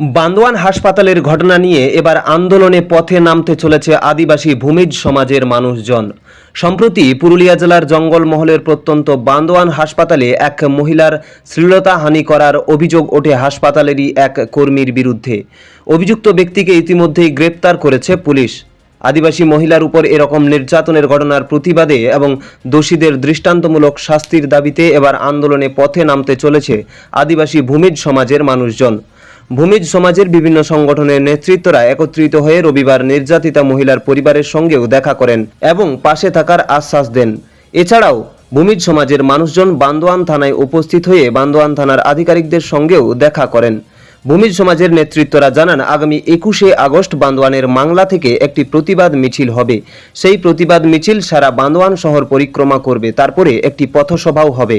বান্দোয়ান হাসপাতালের ঘটনা নিয়ে এবার আন্দোলনে পথে নামতে চলেছে আদিবাসী ভূমিজ সমাজের মানুষজন। সম্প্রতি পুরুলিয়া জেলার জঙ্গলমহলের প্রত্যন্ত বান্দোয়ান হাসপাতালে এক মহিলার শ্লীলতাহানি করার অভিযোগ ওঠে হাসপাতালেরই এক কর্মীর বিরুদ্ধে। অভিযুক্ত ব্যক্তিকে ইতিমধ্যেই গ্রেপ্তার করেছে পুলিশ। আদিবাসী মহিলার উপর এরকম নির্যাতনের ঘটনার প্রতিবাদে এবং দোষীদের দৃষ্টান্তমূলক শাস্তির দাবিতে এবার আন্দোলনে পথে নামতে চলেছে আদিবাসী ভূমিজ সমাজের মানুষজন। ভূমিজ সমাজের বিভিন্ন সংগঠনের নেতৃত্বরা একত্রিত হয়ে রবিবার নির্যাতিতা মহিলার পরিবারের সঙ্গেও দেখা করেন এবং পাশে থাকার আশ্বাস দেন। এছাড়াও, ভূমিজ সমাজের মানুষজন বান্দোয়ান থানায় উপস্থিত হয়ে বান্দোয়ান থানার আধিকারিকদের সঙ্গেও দেখা করেন। ভূমিজ সমাজের নেতৃত্বরা জানান, আগামী একুশে আগস্ট বান্দোয়ানের মাংলা থেকে একটি প্রতিবাদ মিছিল হবে। সেই প্রতিবাদ মিছিল সারা বান্দোয়ান শহর পরিক্রমা করবে, তারপরে একটি পথসভাও হবে।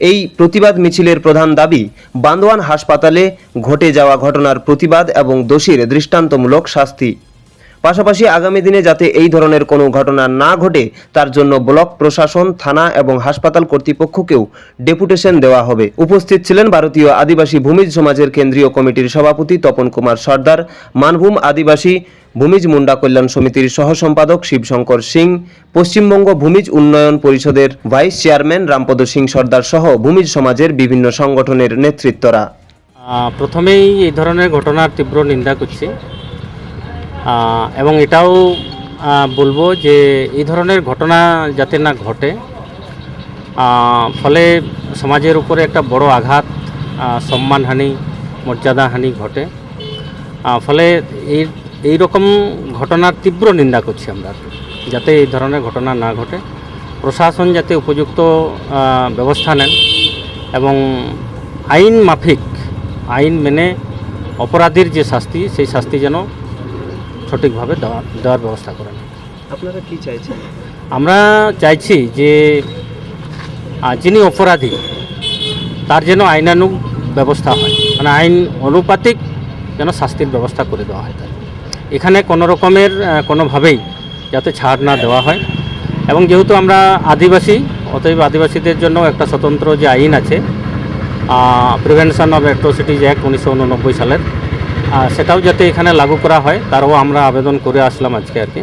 এই প্রতিবাদ মিছিলের প্রধান দাবি, বান্দোয়ান হাসপাতালে ঘটে যাওয়া ঘটনার প্রতিবাদ এবং দোষীর দৃষ্টান্তমূলক শাস্তি। পাশাপাশি আগামী দিনে যাতে এই ধরনের কোনো ঘটনা না ঘটে, তার জন্য ব্লক প্রশাসন, থানা এবং হাসপাতাল কর্তৃপক্ষকেও ডেপুটেশন দেওয়া হবে। উপস্থিত ছিলেন ভারতীয় আদিবাসী ভূমিজ সমাজের কেন্দ্রীয় কমিটির সভাপতি তপন কুমার সর্দার, মানভূম আদিবাসী ভূমিজ মুন্ডা কল্যাণ সমিতির সহ সম্পাদক শিবশঙ্কর সিং, পশ্চিমবঙ্গ ভূমিজ উন্নয়ন পরিষদের ভাইস চেয়ারম্যান রামপদ সিং সর্দার সহ ভূমিজ সমাজের বিভিন্ন সংগঠনের নেতৃত্বরা। প্রথমেই এই ধরনের ঘটনার তীব্র নিন্দা করছি। এবং এটাও বলব যে এই ধরনের ঘটনা যাতে না ঘটে ফলে সমাজের উপরে একটা বড় আঘাত সম্মানহানি, মর্যাদাহানি ঘটে। ফলে এই এই রকম ঘটনার তীব্র নিন্দা করছি আমরা, যাতে এই ধরনের ঘটনা না ঘটে। প্রশাসন যাতে উপযুক্ত ব্যবস্থা নেন এবং আইন মাফিক, আইন মেনে অপরাধীর যে শাস্তি, সেই শাস্তি যেন সঠিকভাবে দেওয়া দেওয়ার ব্যবস্থা করেন আপনারা কি চাইছেন? আমরা চাইছি যে যিনি অপরাধী তার যেন আইনানুগ ব্যবস্থা হয়। মানে আইন অনুপাতিক যেন শাস্তির ব্যবস্থা করে দেওয়া হয় তার। এখানে কোনো রকমের কোনোভাবেই যাতে ছাড় না দেওয়া হয়। এবং যেহেতু আমরা আদিবাসী অতএব আদিবাসীদের জন্য একটা স্বতন্ত্র যে আইন আছে প্রিভেনশন অফ অ্যাট্রোসিটিজ অ্যাক্ট উনিশশো উননব্বই সালের সেটাও যাতে এখানে লাগু করা হয় তারও আমরা আবেদন করে আসলাম আজকে আর কি।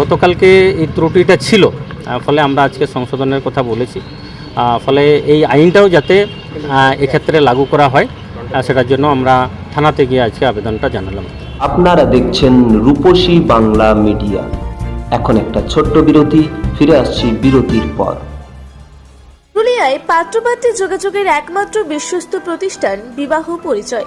গতকালকে এই ত্রুটিটা ছিল ফলে আমরা আজকে সংশোধনের কথা বলেছি। ফলে এই আইনটাও যাতে এক্ষেত্রে লাগু করা হয় সেটার জন্য আমরা থানাতে গিয়ে আজকে আবেদনটা জানালাম। আপনারা দেখছেন রূপসী বাংলা মিডিয়া। এখন একটা ছোট্ট বিরতি ফিরে আসছি বিরতির পর। পুরুলিয়ায় পাত্রপাত্রে যোগাযোগের একমাত্র বিশ্বস্ত প্রতিষ্ঠান বিবাহ পরিচয়।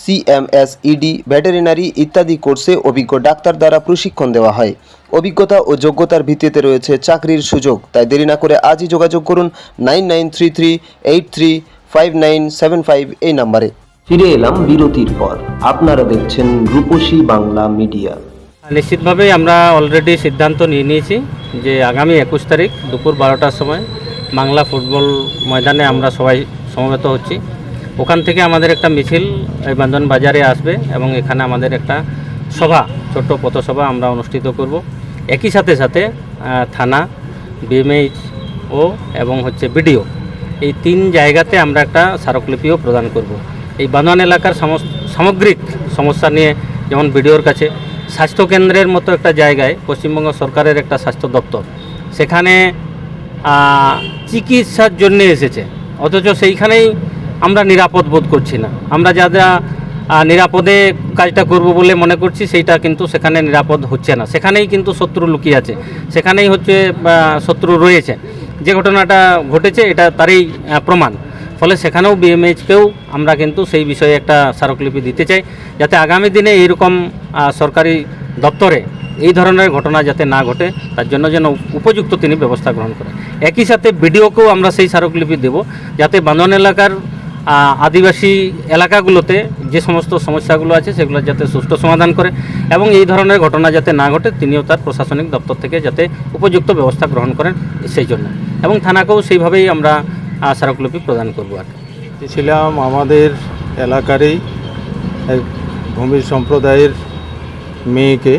CMS ED veterinary ইত্যাদি কোর্সে অভিজ্ঞ ডাক্তার দ্বারা প্রশিক্ষণ দেওয়া হয়। অভিজ্ঞতা ও যোগ্যতার ভিত্তিতে রয়েছে চাকরির সুযোগ। তাই দেরি না করে আজই যোগাযোগ করুন nine nine three three eight three five nine seven five এই নাম্বারে। ফিরে এলাম বিরতির পর। আপনারা দেখছেন রূপসী বাংলা মিডিয়া। নিশ্চিতভাবেই আমরা অলরেডি সিদ্ধান্ত নিয়ে নিয়েছি যে আগামী একুশ তারিখ দুপুর বারোটার সময় বাংলা ফুটবল ময়দানে আমরা সবাই সমবেত হচ্ছি। ওখান থেকে আমাদের একটা মিছিল এই বান্ধন বাজারে আসবে এবং এখানে আমাদের একটা সভা, ছোট্ট পথসভা আমরা অনুষ্ঠিত করব। একই সাথে সাথে থানা বিএমএইচ ও এবং হচ্ছে বিডিও এই তিন জায়গাতে আমরা একটা স্মারকলিপিও প্রদান করব। এই বান্দোয়ান এলাকার সামগ্রিক সমস্যা নিয়ে যেমন বিডিওর কাছে স্বাস্থ্যকেন্দ্রের মতো একটা জায়গায় পশ্চিমবঙ্গ সরকারের একটা স্বাস্থ্য দপ্তর, সেখানে চিকিৎসার জন্য এসেছে। অথচ সেইখানেই আমরা নিরাপদ বোধ করছি না। আমরা যা যা নিরাপদে কাজটা করব বলে মনে করছি, সেইটা কিন্তু সেখানে নিরাপদ হচ্ছে না। সেখানেই কিন্তু শত্রু লুকিয়ে আছে। সেখানেই হচ্ছে শত্রু রয়েছে। যে ঘটনাটা ঘটেছে, এটা তারই প্রমাণ। ফলে সেখানেও বিএমএইচকেও আমরা কিন্তু সেই বিষয়ে একটা স্মারকলিপি দিতে চাই, যাতে আগামী দিনে এইরকম সরকারি দপ্তরে এই ধরনের ঘটনা যাতে না ঘটে, তার জন্য যেন উপযুক্ত তিনি ব্যবস্থা গ্রহণ করেন একই সাথে বিডিওকেও আমরা সেই স্মারকলিপি দেব, যাতে বান্দন এলাকার আদিবাসী এলাকাগুলোতে যে সমস্ত সমস্যাগুলো আছে সেগুলো যাতে সুষ্ঠু সমাধান করে এবং এই ধরনের ঘটনা যাতে না ঘটে, তিনিও তার প্রশাসনিক দপ্তর থেকে যাতে উপযুক্ত ব্যবস্থা গ্রহণ করেন সেই জন্য এবং থানাকেও সেইভাবেই আমরা স্মারকলিপি প্রদান করব আর। ছিলাম আমাদের এলাকারই এক ভূমির সম্প্রদায়ের মেয়েকে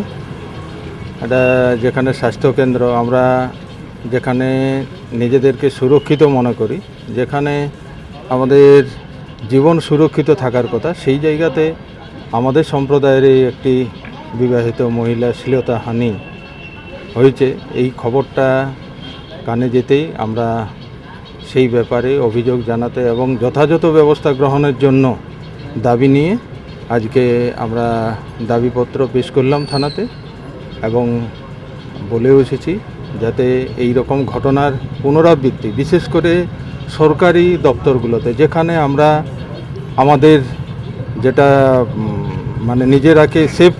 একটা যেখানে স্বাস্থ্যকেন্দ্র, আমরা যেখানে নিজেদেরকে সুরক্ষিত মনে করি, যেখানে আমাদের জীবন সুরক্ষিত থাকার কথা, সেই জায়গাতে আমাদের সম্প্রদায়েরই একটি বিবাহিত মহিলা শ্লীলতাহানি হয়েছে। এই খবরটা কানে যেতেই আমরা সেই ব্যাপারে অভিযোগ জানাতে এবং যথাযথ ব্যবস্থা গ্রহণের জন্য দাবি নিয়ে আজকে আমরা দাবিপত্র পেশ করলাম থানাতে এবং বলেও এসেছি যাতে এই রকম ঘটনার পুনরাবৃত্তি, বিশেষ করে সরকারি দপ্তরগুলোতে, যেখানে আমরা আমাদের যেটা মানে নিজেরাকে সেফ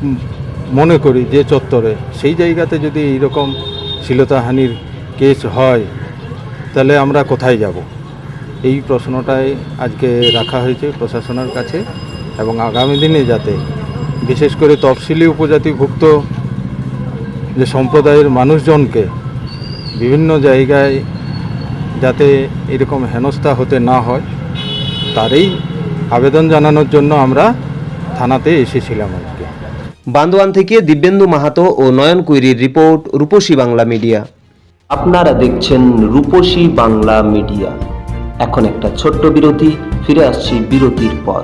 মনে করি যে চত্বরে, সেই জায়গাতে যদি এইরকম শ্লীলতাহানির কেস হয়, তাহলে আমরা কোথায় যাব? এই প্রশ্নটাই আজকে রাখা হয়েছে প্রশাসনের কাছে এবং আগামী দিনে যাতে বিশেষ করে তফসিলি উপজাতিভুক্ত যে সম্প্রদায়ের মানুষজনকে বিভিন্ন জায়গায় যাতে এরকম হেনস্থা হতে না হয় তারই আবেদন জানানোর জন্য আমরা থানাতে এসেছিলাম আজকে। বান্দোয়ান থেকে দিব্যেন্দু মাহাতো ও নয়ন কুইরির রিপোর্ট রূপসী বাংলা মিডিয়া। আপনারা দেখছেন রূপসী বাংলা মিডিয়া। এখন একটা ছোট্ট বিরতি ফিরে আসছি বিরতির পর।